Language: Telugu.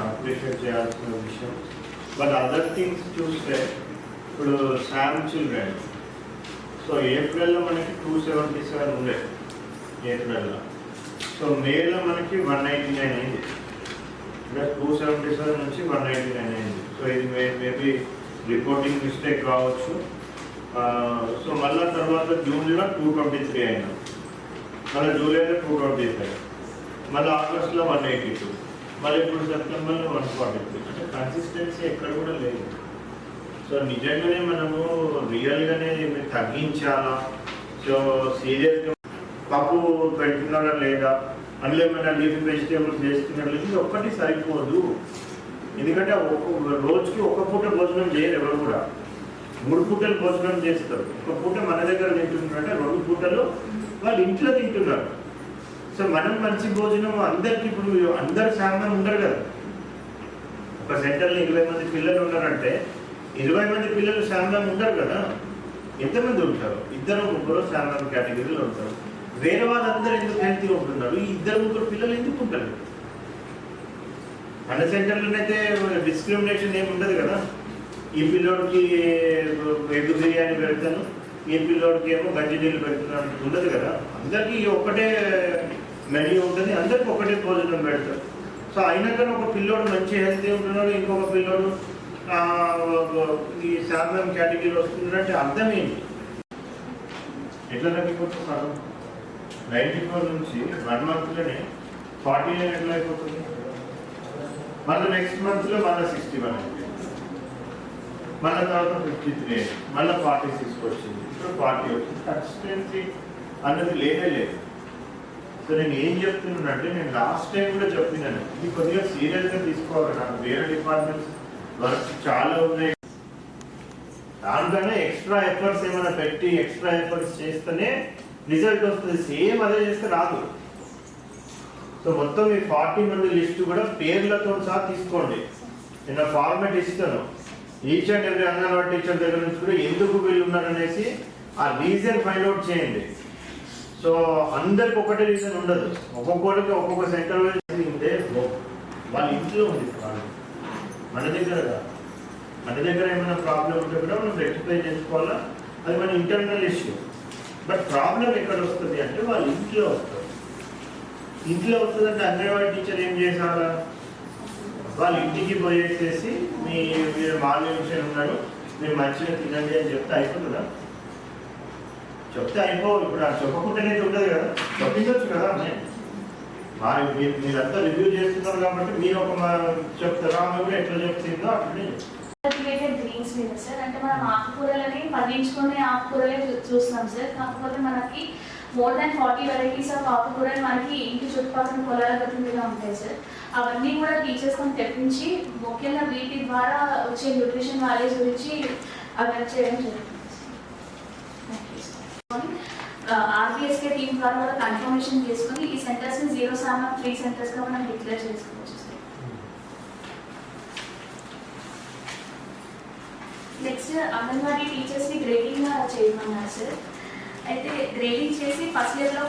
అప్రిషియేట్ చేయాల్సిన విషయం. బట్ అదర్ థింగ్స్ చూస్తే ఇప్పుడు శామ్ చిల్డ్రన్ సో ఏప్రిల్లో మనకి టూ సెవెంటీ సెవెన్ ఉండే. ఏప్రిల్లో సో మేలో మనకి వన్ నైంటీ నైన్ అయింది. అంటే టూ సెవెంటీ సెవెన్ నుంచి వన్ నైంటీ నైన్ అయింది. సో ఇది మే మేబీ రిపోర్టింగ్ మిస్టేక్ కావచ్చు. Uh, సో మళ్ళీ తర్వాత జూన్లో టూ ట్వంటీ త్రీ అయినా. మళ్ళీ జూలైలో టూ ట్వంటీ ఫైవ్ మళ్ళీ ఆగస్ట్లో వన్ ఎయిటీ టూ మరి ఇప్పుడు సెప్టెంబర్లో వన్ ఫార్టీ త్రీ అంటే కన్సిస్టెన్సీ ఎక్కడ కూడా లేదు. సో నిజంగానే మనము రియల్గానే తగ్గించాలా? సో సీరియస్గా పప్పు పెడుతున్నారా లేదా? అందులో ఏమైనా లీఫ్ వెజిటేబుల్స్ వేస్తున్నారా ఇది ఒక్కటి సరిపోదు. ఎందుకంటే ఒక్కొక్క రోజుకి ఒక పూట భోజనం చేయరు ఎవరు కూడా. మూడు పూటలు భోజనం చేస్తారు. ఒక పూట మన దగ్గర తింటున్నారంటే రెండు పూటలు వాళ్ళు ఇంట్లో తింటున్నారు. సో మనం మంచి భోజనం అందరికి ఇప్పుడు అందరు సామాన్ ఉండరు కదా. ఒక సెంటర్లో ఇరవై మంది పిల్లలు ఉన్నారంటే ఇరవై మంది పిల్లలు సామాన్ ఉండరు కదా. ఎంతమంది ఉంటారు? ఇద్దరు ముగ్గురు సామాన్ కేటగిరీలో ఉంటారు. వేరే వాళ్ళందరూ ఎందుకు హెల్తీగా ఉంటున్నారు? ఈ ఇద్దరు ముగ్గురు పిల్లలు ఎందుకు ఉంటారు మన సెంటర్లోనైతే డిస్క్రిమినేషన్ ఏమి ఉండదు కదా. ఈ పిల్లోడికి ఎగ్ బిర్యానీ పెడతాను ఈ పిల్లోడికి ఏమో గంజి నీళ్ళు పెడుతున్నాను ఉండదు కదా. అందరికీ ఒక్కటే మెన్యూ ఉంటుంది. అందరికి ఒకటే భోజనం పెడతారు. సో అయినా కానీ ఒక పిల్లోడు మంచి హెల్తీ ఉంటున్నాడు ఇంకొక పిల్లోడు ఈ శాతం కేటగిరీలో వస్తున్నాడు అంటే అర్థం ఏంటి ఎట్లా తగ్గిపోతున్నారు నైన్టీ ఫోర్ నుంచి వన్ మంత్లోనే ఫార్టీ నైన్ ఎట్లా అయిపోతుంది? మళ్ళీ నెక్స్ట్ మంత్లో మళ్ళీ సిక్స్టీ వన్ మళ్ళీ తర్వాత ఫిఫ్టీ త్రీ మళ్ళీ ఫార్టీ సిక్స్ వచ్చింది. ఇప్పుడు ఫార్టీ వచ్చింది. కన్సిస్టెన్సీ అన్నది లేదే లేదు. సో నేను ఏం చెప్తున్నానంటే నేను లాస్ట్ టైం కూడా చెప్పినాను. ఇది కొద్దిగా సీరియస్గా తీసుకోవాలి. నాకు వేరే డిపార్ట్మెంట్స్ వర్క్స్ చాలా ఉన్నాయి. దానికన్నా ఎక్స్ట్రా ఎఫర్ట్స్ ఏమైనా పెట్టి ఎక్స్ట్రా ఎఫర్ట్స్ చేస్తేనే రిజల్ట్ వస్తుంది. సేమ్ అదే చేస్తే రాదు. సో మొత్తం ఈ ఫార్టీ మంది లిస్ట్ కూడా పేర్లతో సహా తీసుకోండి. నేను ఫార్మేట్ ఇస్తాను. Each and every anganwadi teacher దగ్గర నుంచి కూడా ఎందుకు వీళ్ళు ఉన్నారనేసి ఆ రీజన్ ఫైండ్ అవుట్ చేయండి. సో అందరికి ఒకటే రీజన్ ఉండదు. ఒక్కొక్కరికి ఒక్కొక్క సెంటర్ ఉంటే వాళ్ళ ఇంట్లో ఉంది ప్రాబ్లం మన దగ్గర మన దగ్గర ఏమైనా ప్రాబ్లం ఉంటే కూడా మనం రెక్టిఫై చేసుకోవాలా? అది మన ఇంటర్నల్ ఇష్యూ బట్ ప్రాబ్లం ఎక్కడ వస్తుంది అంటే వాళ్ళ ఇంట్లో వస్తుంది. ఇంట్లో వస్తుందంటే అంగన్వాడీ టీచర్ ఏం చేశారా? వాళ్ళ ఇంటికి పోయేసేసి మీ మీరు మాల్య విషయం ఉన్నాడు మీరు మంచిగా తినండి అని చెప్తే అయిపోతుందా? చెప్తే అయిపోవు ఇప్పుడు చెప్పకుండానే ఉండదు కదా చెప్పించవచ్చు కదా నేను మా మీరు మీరంతా రివ్యూ చేస్తున్నారు కాబట్టి మీరు ఒక చెప్తారా? మీరు ఎట్లా చెప్తుందో అట్లనే. కల్టివేటెడ్ గ్రీన్స్ మీద సార్ అంటే మనం ఆకుకూరలని పండించుకునే ఆకుకూరలే చూ- చూస్తున్నాం సార్ కాకపోతే మనకి more than forty varieties of ఆకుకూరలు మనకి ఇంటి చుట్టుపక్కల పొలాల మీద ఉంటాయి సార్ అవన్నీ కూడా టీచర్స్ తెప్పించి ముఖ్యంగా వీటి ద్వారా వచ్చే న్యూట్రిషన్ వాల్యూస్ గురించి అవేర్ చేయడం జరుగుతుంది. ఆర్బిఎస్కే టీమ్ ద్వారా కూడా కన్ఫర్మేషన్ చేసుకుని ఈ సెంటర్స్ని జీరో సామాన్ ఫ్రీ సెంటర్స్గా మనం డిక్లేర్ చేసుకోవచ్చు సార్ నెక్స్ట్ అంగన్వాడీ టీచర్స్ని గ్రేడింగ్ చేయమన్నారు సార్ అయితే గ్రేడింగ్ చేసి ఫస్ట్ ఇయర్లో